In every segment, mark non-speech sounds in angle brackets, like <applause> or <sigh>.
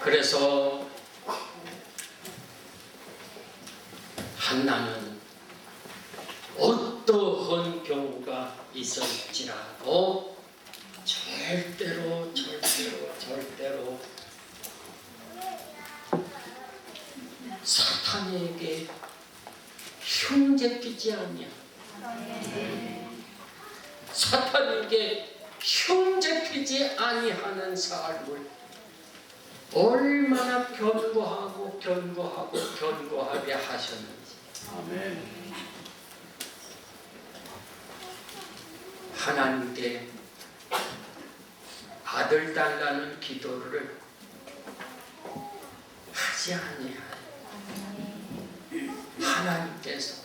그래서 한나는 어떠한 경우가 있을지라도 절대로 절대로 절대로 사탄에게 흉잡히지 않냐? 사탄에게 흉잡히지 아니하는 삶을 얼마나 견고하고 견고하고 견고하게 하셨는지 아멘. 하나님께 아들 달라는 기도를 하지 아니하여 하나님께서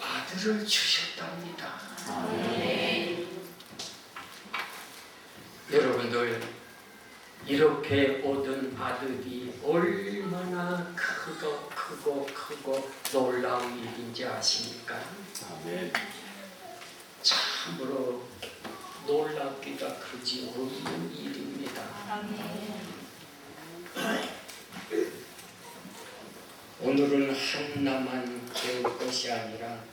아들을 주셨답니다. 여러분들 이렇게 얻은 아들이 얼마나 크고 크고 크고 놀라운 일인지 아십니까? 아멘. 참으로 놀랍기가 그지 없는 일입니다. 오늘은 한나만 배울 것이 아니라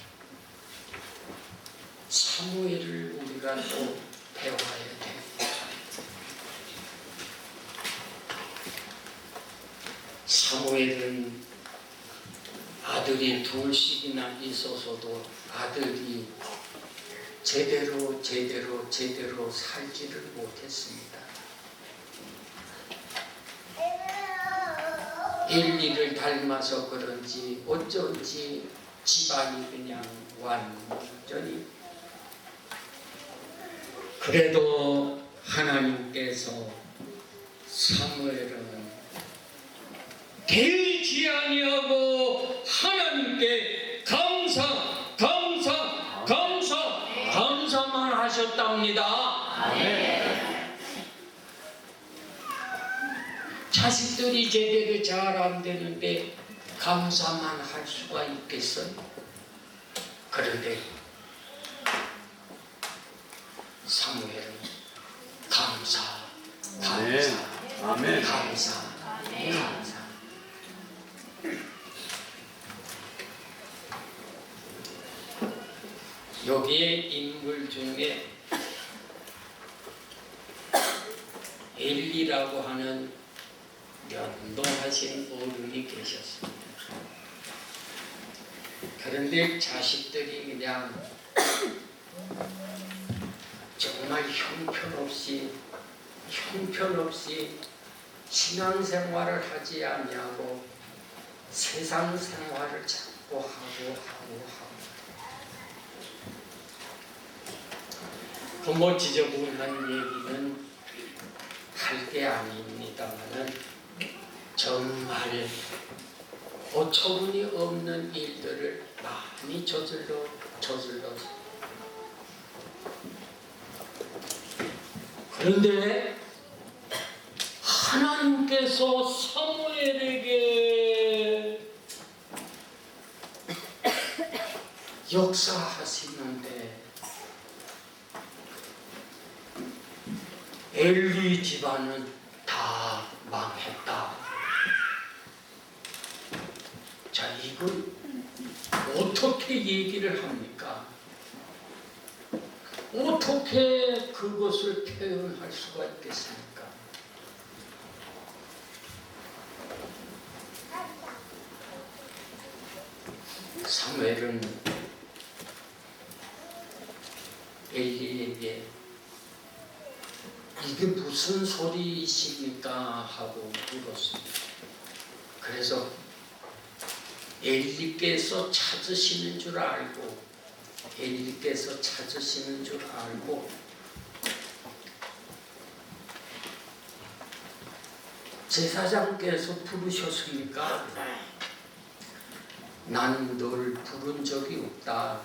사무엘을 우리가 또 배워야 돼. 사무엘은 아들이 둘씩이나 있어서도 아들이 제대로 제대로 제대로 살지를 못했습니다. 엘리를 닮아서 그런지 어쩐지 집안이 그냥 완전히 그래도 하나님께서 사무엘은 되지 아니하고 하나님께 감사 감사 감사 감사만 하셨답니다. 자식들이 제대로 잘 안 되는데 감사만 할 수가 있겠어요? 그런데 사무엘은 감사, 감사, 아멘. 감사, 감사. 여기에 인물 중에 엘리라고 하는 연동하신 어른이 계셨습니다. 그런데 자식들이 그냥 정말 형편없이 형편없이 신앙생활을 하지 아니하고 세상 생활을 자꾸 하고 하고 하고 그뭐 지저분한 얘기는 할 게 아닙니다만은 정말 어처구니 없는 일들을 많이 저질러 저질러. 그런데 하나님께서 사무엘에게 역사하시는데 엘리 집안은 다 망했다. 자, 이걸 어떻게 얘기를 합니까? 어떻게 그것을 표현할 수가 있겠습니까? 사무엘은 엘리에게 이게 무슨 소리이십니까? 하고 물었습니다. 그래서 엘리께서 찾으시는 줄 알고 엘리께서 찾으시는 줄 알고 제사장께서 부르셨습니까? 난 널 부른 적이 없다.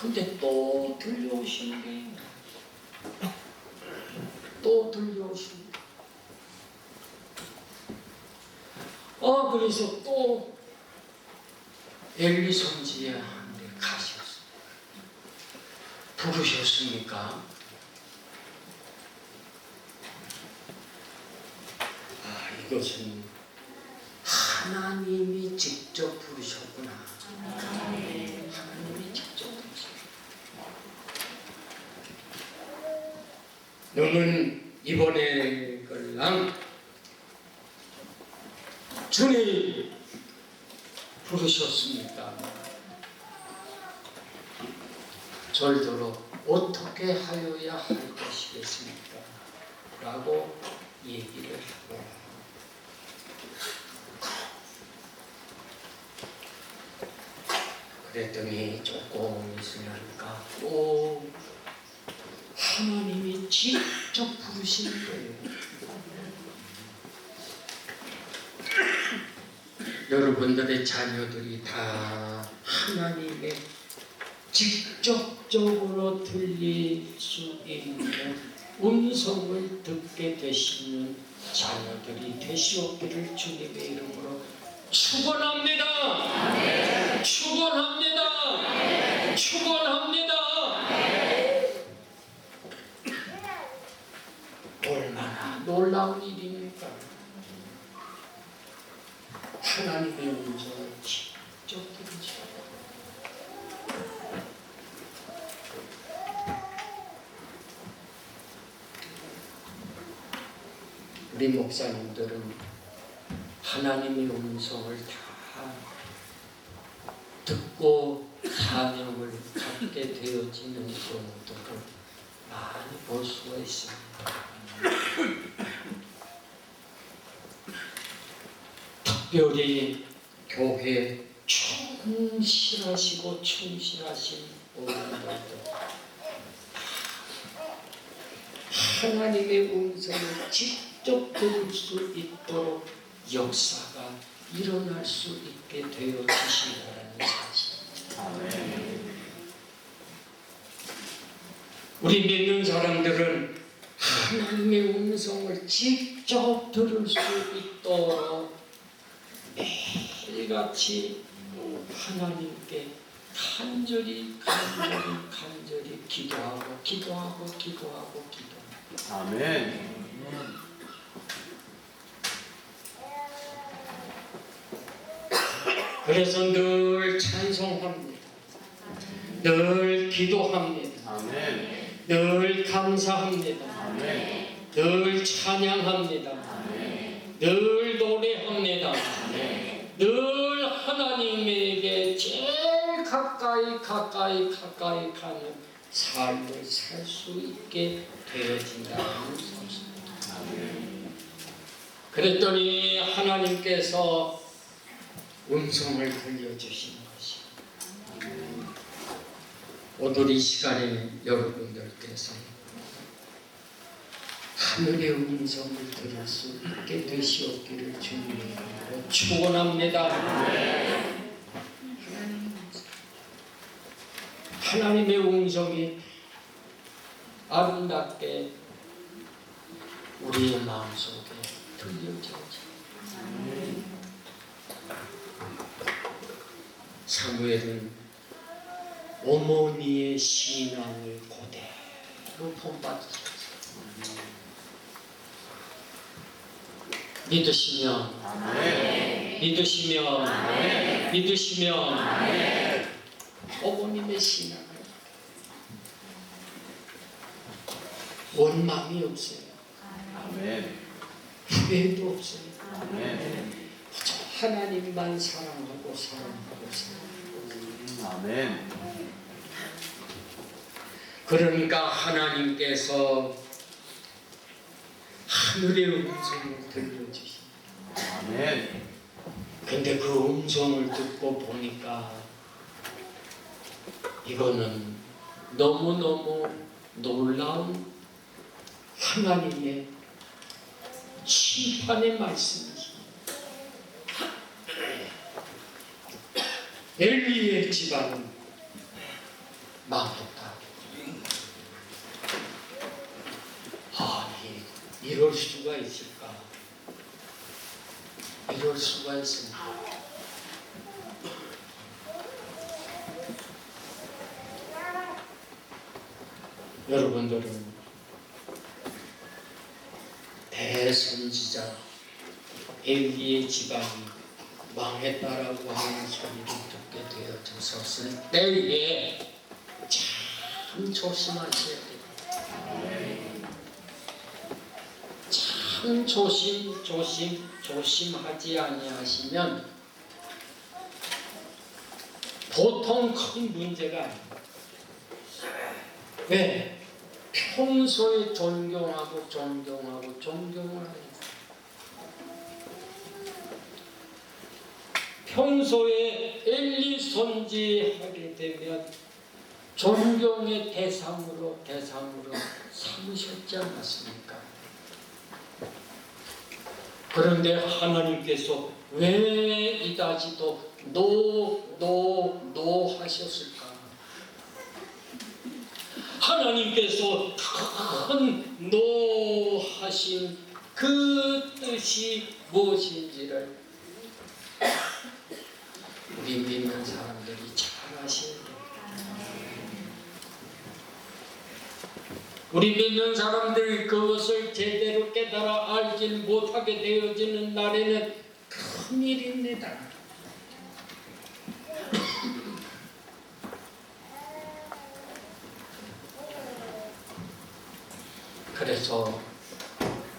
근데 또 들려오시는 게 또 들려오시는 게 어, 그래서 또 엘리 선지자한테 가셨어요. 부르셨습니까? 그것은 하나님이 직접 부르셨구나. 하나님이 직접 부르셨구나. 너는 이번에 걸랑 주님 부르셨습니까? 절대로 어떻게 하여야 할 것이겠습니까? 라고 얘기를 하고 그랬더니 조금 있으니까 또 하나님이 직접 부르시는 거예요. 여러분들의 자녀들이 다 하나님의 직접적으로 들릴 수 있는 음성을 듣게 되시는 자녀들이 되시옵기를 주님의 이름으로 축원합니다. 축원합니다. 축원합니다. 얼마나 놀라운 일입니까? 하나님의 음성을 직접 들으시고 우리 목사님들은 하나님의 음성을 다 듣고 사명을 갖게 되어지는 경우들을 많이 볼 수가 있습니다. 특별히 교회 충실하시고 충실하신 어른들도 하나님의 음성을 직접 들을 수 있도록 역사가 일어날 수 있게 되어 주신다는 사실. 우리 믿는 사람들은 하나님의 음성을 직접 들을 수 있도록 매일같이 하나님께 간절히 간절히 <laughs> 간절히 기도하고 기도하고 기도하고 기도하고 아멘. 그래서 늘 찬송합니다. 늘 기도합니다. 아멘. 늘 감사합니다. 아멘. 늘 찬양합니다. 늘 노래합니다. 늘 하나님에게 제일 가까이 가까이 가까이 가는 삶을 살 수 있게 되어진다는 사실. 그랬더니 하나님께서 음성을 들려주신 것이. 오늘 이 시간에 여러분들께서 하늘의 음성을 들을 수 있게 되시옵기를 주님으로 축원합니다. 하나님의 음성이 아름답게 우리의 마음속에 들려져죠. 사무엘은 어머니의 신앙을 그대로 본받았어요. 믿으시면 아멘. 믿으시면 믿으시면 어머님의 신앙을 원망이 없어요. 아멘. 후회도 없어요. 아멘. 하나님만 사랑하고 사랑하고 사랑하고 아멘. 그러니까 하나님께서 하늘의 음성을 들려주십니다. 아멘. 근데 그 음성을 듣고 보니까 이거는 너무너무 놀라운 하나님의 심판의 말씀이십니다. 엘리의 집안은 망했다. 아니, 이럴 수가 있을까? 이럴 수가 있습니다. 여러분들은 대선지자 엘리의 집안이 망했다라고 하는 소리를 듣게 되어졌었을 때에 참 조심하셔야 돼요. 참 조심 조심 조심하지 아니하시면 보통 큰 문제가 아닙니다. 왜? 평소에 존경하고 존경하고 존경을 해요. 평소에 엘리 손지하게 되면 존경의 대상으로 대상으로 삼으셨지 않았습니까? 그런데 하나님께서 왜 이다지도 노, 노, 노 하셨을까? 하나님께서 큰 노하신 그 뜻이 무엇인지를 우리 믿는 사람들이 잘 아셔야 돼요. 우리 믿는 사람들이 그것을 제대로 깨달아 알지 못하게 되어지는 날에는 큰일입니다. 그래서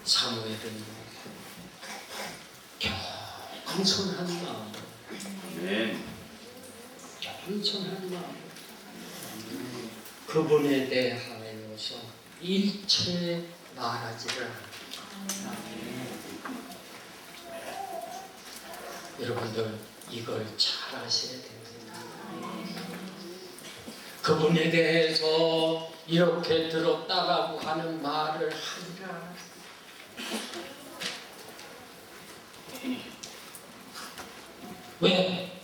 사무엘은 겸손한 마음, 아멘. 겸손한 마음, 그분에 대하여서 일체 말하지를. 여러분들 이걸 잘 아셔야 됩니다. 그분에 대해서 이렇게 들었다라고 하는 말을 하리라. 왜?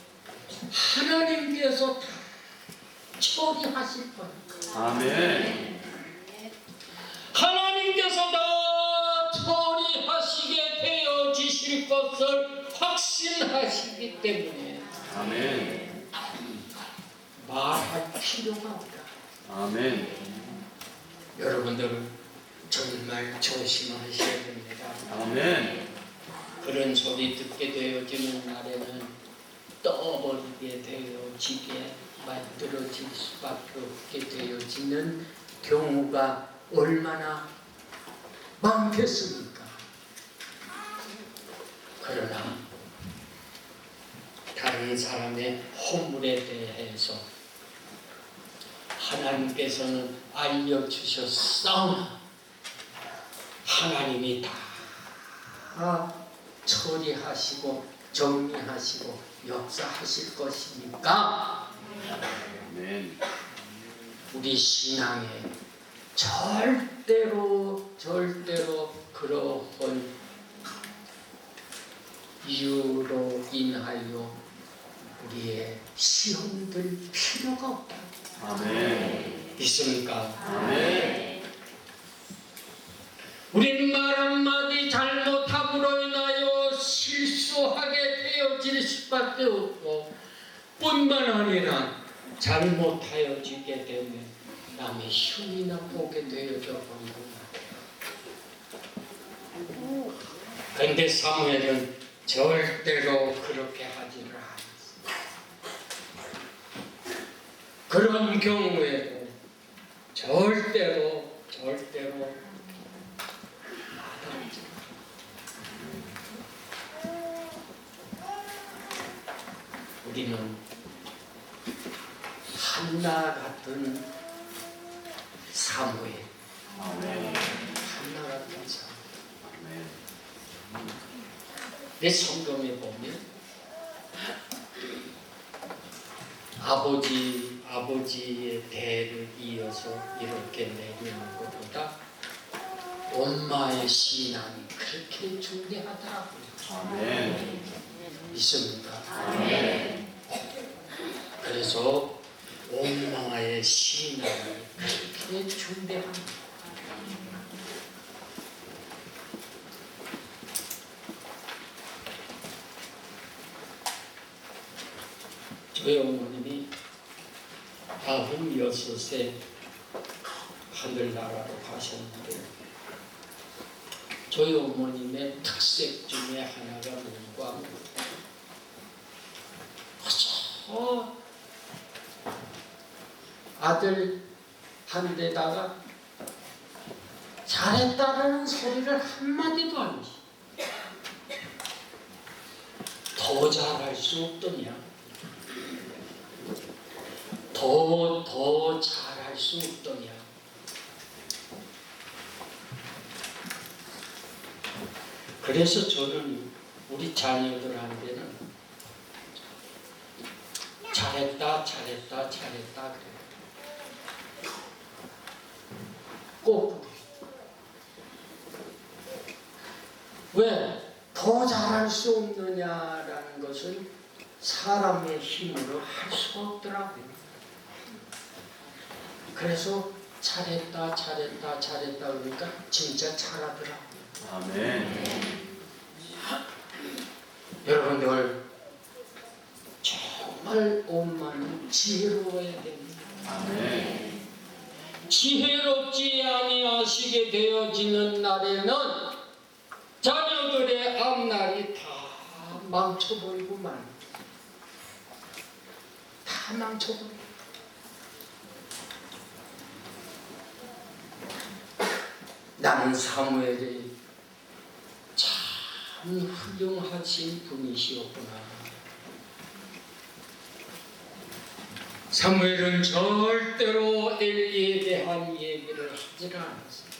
하나님께서 다 처리하실 거니까. 아멘. 하나님께서 다 처리 하시게 되어지실 것을 확신하시기 때문에 아멘. 말할 필요가 없다. 아멘. 여러분들 정말 조심하셔야 됩니다. 아멘. 그런 소리 듣게 되어지는 날에는 떠버리게 되어지게 만들어질 수밖에 없게 되어지는 경우가 얼마나 많겠습니까? 그러나 다른 사람의 허물에 대해서 하나님께서는 알려주셨사오나 하나님이 다 처리하시고 정리하시고 역사하실 것이니까. 우리 신앙에 절대로 절대로 그러한 이유로 인하여 우리의 시험들 필요가 없다. 아멘. 있습니까? 아멘. 우리는 말 한마디 잘못함으로 인하여 실수하게 되어질 수밖에 없고 뿐만 아니라 잘못하여지게 되면 남의 흉이나 보게 되어져 버리고 그런데 사무엘은 절대로 그렇게 하지를 않았어요. 그런 경우에도 절대로 절대로 우리는 한나 같은 사무엘. 한나 같은 사무엘. 아멘. 내 성경에 보면 아버지 아버지의 대를 이어서 이렇게 내리는 것보다 엄마의 신앙이 그렇게 중대하더라고요. 아멘. 있습니까? 그래서 엄마의 신앙이 그렇게 중대합니다. 저희 어머님이 아흔 여섯에 하늘나라로 가셨는데 저희 어머님의 특색 중에 하나가 뭔가 그저 아들 한 대다가 잘했다라는 소리를 한마디도 안 해. 더 잘할 수 없더냐? 더, 더 잘할 수 없더냐? 그래서 저는 우리 자녀들한테는 잘했다, 잘했다, 잘했다 그래요. 꼭 왜? 더 잘할 수 없느냐라는 것은 사람의 힘으로 할 수 없더라고요. 그래서 잘했다, 잘했다, 잘했다 그러니까 진짜 잘하더라고요. 아멘. 여러분들 정말 엄마는 지혜로워야 됩니다. 아멘. 지혜롭지 아니하시게 되어지는 날에는 자녀들의 앞날이 다 망쳐버리고만 다 망쳐버리고 나는 사무엘이 참 훌륭하신 분이시었구나. 사무엘은 절대로 엘리에 대한 얘기를 하지를 않았어요.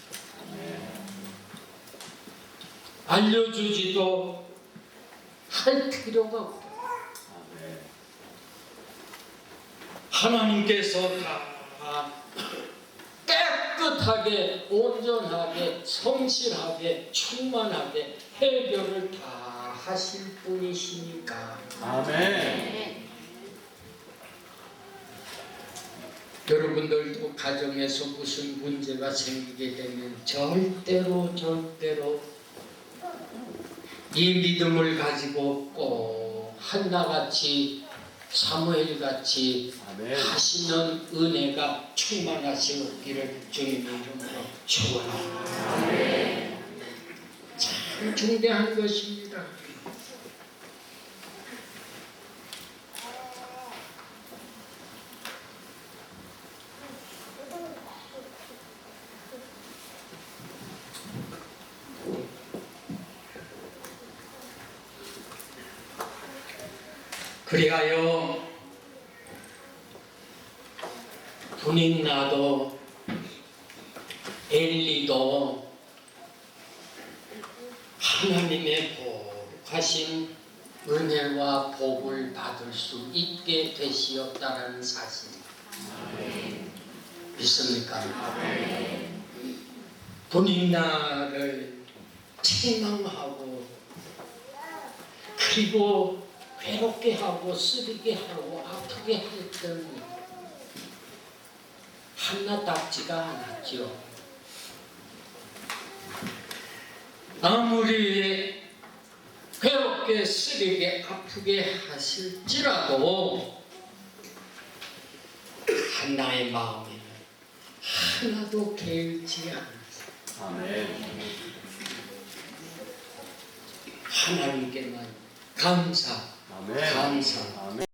알려주지도 할 필요가 없다. 아멘. 하나님께서 다 깨끗하게, 온전하게, 성실하게, 충만하게 해결을 다 하실 분이시니까. 아멘. 여러분들도 가정에서 무슨 문제가 생기게 되면 절대로 절대로 이 믿음을 가지고 꼭 한나같이 사무엘같이. 하시는 은혜가 충만하시기를 주님의 이름으로 축원합니다. 참 중대한 것입니다. 그리하여 분인나도 엘리도 하나님의 복하신 은혜와 복을 받을 수 있게 되시었다라는 사실 믿습니까? 분인나를 책망하고 그리고 괴롭게 하고 쓰리게 하고 아프게 했던 한나답지가 않았죠. 아무리 괴롭게 쓰리게 아프게 하실지라도 한나의 마음에는 하나도 개의치 않았어요. 아멘. 하나님께만 감사, 아멘. 감사. 아멘.